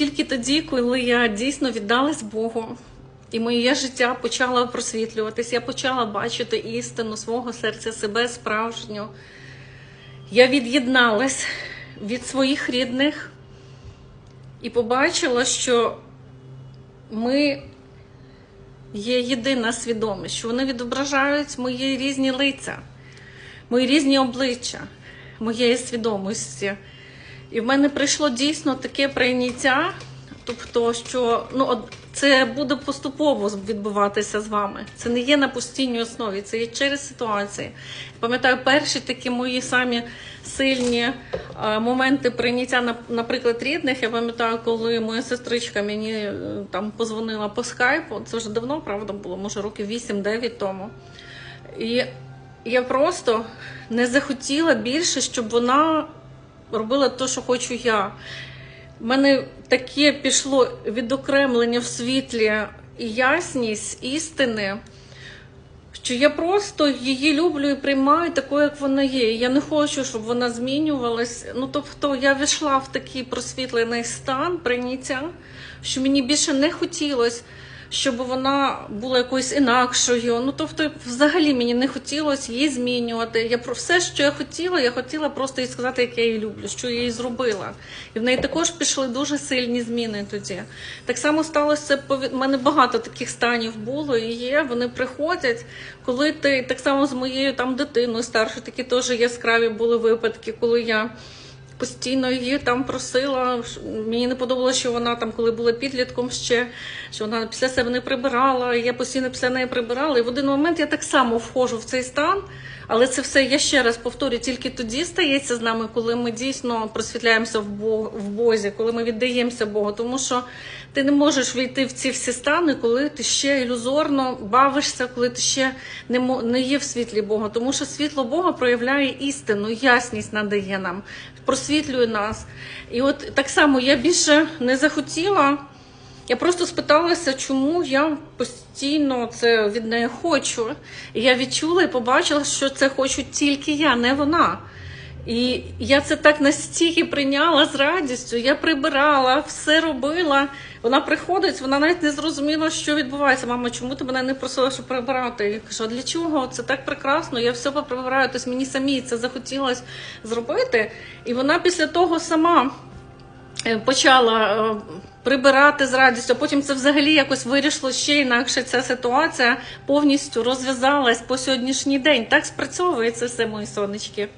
тільки тоді, коли я дійсно віддалась Богу, і моє життя почало просвітлюватись, я почала бачити істину свого серця, себе справжню. Я від'єдналась від своїх рідних і побачила, що ми є єдина свідомість, що вони відображають мої різні лиця, мої різні обличчя моєї свідомості. І в мене прийшло дійсно таке прийняття, тобто, що ну, це буде поступово відбуватися з вами. Це не є на постійній основі, це є через ситуації. Пам'ятаю, перші такі мої самі сильні е, моменти прийняття, наприклад, рідних. Я пам'ятаю, коли моя сестричка мені е, там позвонила по скайпу. Це вже давно, правда, було, може, років 8-9 тому. І я просто не захотіла більше, щоб вона робила те, що хочу я. У мене таке пішло відокремлення в світлі і ясність істини, що я просто її люблю і приймаю такою, як вона є. Я не хочу, щоб вона змінювалась. Ну тобто я війшла в такий просвітлений стан прийняття, що мені більше не хотілося, щоб вона була якоюсь інакшою. Ну тобто, взагалі мені не хотілося її змінювати. Я про все, що я хотіла, я хотіла просто їй сказати, як я її люблю, що я її зробила. І в неї також пішли дуже сильні зміни тоді. Так само сталося У мене багато таких станів було і є. Вони приходять, коли ти так само з моєю там дитиною старшою, такі теж яскраві були випадки, коли я. Постійно її там просила. Мені не подобалося, що вона там, коли була підлітком ще, що вона після себе не прибирала. Я постійно після неї прибирала. І в один момент я так само входжу в цей стан. Але це все я ще раз повторюю, тільки тоді стається з нами, коли ми дійсно просвітляємося в Бог в Бозі, коли ми віддаємося Богу. Тому що ти не можеш війти в ці всі стани, коли ти ще ілюзорно бавишся, коли ти ще не не є в світлі Бога. Тому що світло Бога проявляє істину, ясність надає нам, просвітлює нас. І от так само я більше не захотіла. Я просто спиталася, чому я постійно це від неї хочу. І я відчула і побачила, що це хочу тільки я, не вона. І я це так настільки прийняла з радістю. Я прибирала, все робила. Вона приходить, вона навіть не зрозуміла, що відбувається. Мама, чому ти мене не просила, щоб прибирати? Я кажу, а для чого? Це так прекрасно, я все поприбираю. Тобто мені самі це захотілося зробити. І вона після того сама е, почала е, прибирати з радістю. Потім це взагалі якось вирішило ще інакше. Ця ситуація повністю розв'язалась по сьогоднішній день. Так спрацьовує це все, мої сонечки.